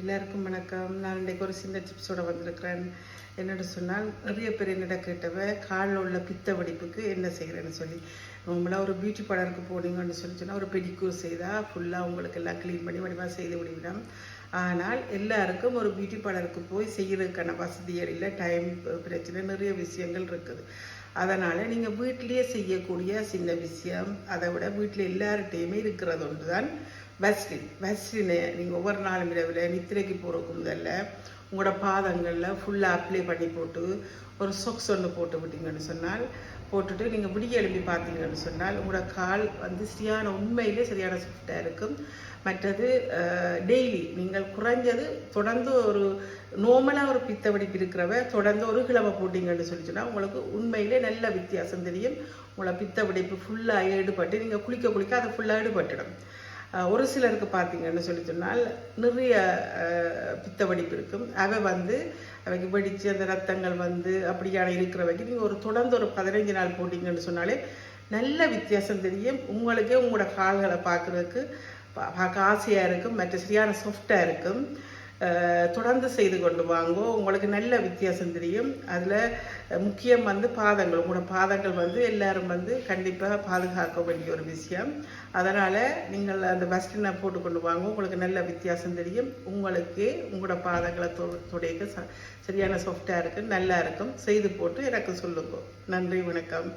எல்லாருக்கும் வணக்கம். நான் இன்றைக்கு ஒரு சின்ன டிப்ஸோட வந்திருக்கிறேன். என்னோட சொன்னால் நிறைய பேர் என்னிட கேட்டவ காலில் உள்ள பித்த வெடிப்புக்கு என்ன செய்கிறேன்னு சொல்லி. உங்களாம் ஒரு பியூட்டி பார்லருக்கு போனீங்கன்னு சொல்லி சொன்னால் ஒரு பெடிக்கூர் செய்தால் ஃபுல்லாக உங்களுக்கு எல்லாம் க்ளீன் பண்ணி வடிவாக செய்து விடுவிடும் ஆனால் எல்லாருக்கும் ஒரு பியூட்டி பார்லருக்கு போய் செய்கிறதுக்கான வசதிகள் இல்லை டைம் பிரச்சனை நிறைய விஷயங்கள் இருக்குது. அதனால் நீங்கள் வீட்டிலேயே செய்யக்கூடிய சின்ன விஷயம் அதை விட வீட்டில் எல்லார்கிட்டையுமே இருக்கிறது ஒன்று தான் வெஸ்லின் வெஸ்லினை நீங்கள் ஒவ்வொரு நாளும் இரவில் நித்திரைக்கு போகிறக்கு முதல்ல உங்களோட பாதங்களில் ஃபுல்லாக அப்ளை பண்ணி போட்டு ஒரு சொக்ஸ் ஒன்று போட்டு விட்டீங்கன்னு சொன்னால் போட்டுட்டு நீங்கள் முடிய எழுப்பி பார்த்தீங்கன்னு சொன்னால் உங்களோட கால் வந்து சரியான உண்மையிலே சரியான சாஃப்டாக இருக்கும். மற்றது டெய்லி நீங்கள் குறைஞ்சது தொடர்ந்து ஒரு நோமலாக ஒரு பித்த வெடிப்பு இருக்கிறவ தொடர்ந்து ஒரு கிழமை போட்டிங்கன்னு சொல்லி சொன்னால் உங்களுக்கு உண்மையிலே நல்ல வித்தியாசம் தெரியும். உங்களை பித்த வெடிப்பு ஃபுல்லாக ஈடுபட்டு நீங்கள் குளிக்க குளிக்க அதை ஃபுல்லாக ஈடுபட்டுடும் ஒரு சிலருக்கு பார்த்தீங்கன்னு சொல்லி சொன்னால் நிறைய பித்த வெடிப்பு இருக்கும். அவை வந்து அவைக்கு வெடித்து அந்த ரத்தங்கள் வந்து அப்படியான இருக்கிறவைக்கு நீங்கள் ஒரு தொடர்ந்து ஒரு பதினைஞ்சு நாள் போட்டிங்கன்னு சொன்னாலே நல்ல வித்தியாசம் தெரியும். உங்களுக்கே உங்களோட கால்களை பார்க்குறதுக்கு பா- பார்க்க ஆசையாக இருக்கும். மற்ற சரியான சாஃப்டாக இருக்கும். தொடர்ந்து செய்து கொண்டு வாங்கோ. உங்களுக்கு நல்ல வித்தியாசம் தெரியும். அதில் முக்கியம் வந்து பாதங்கள். உங்களோட பாதங்கள் வந்து எல்லாரும் வந்து கண்டிப்பாக பாதுகாக்க வேண்டிய ஒரு விஷயம். அதனால் நீங்கள் அந்த பஸ்டினை போட்டு கொண்டு வாங்க. உங்களுக்கு நல்ல வித்தியாசம் தெரியும். உங்களுக்கு உங்களோட பாதங்களை தொ துடைக்க ச சரியான சாஃப்டாக இருக்குது நல்லா இருக்கும். செய்து போட்டு எனக்கு சொல்லுங்க. நன்றி வணக்கம்.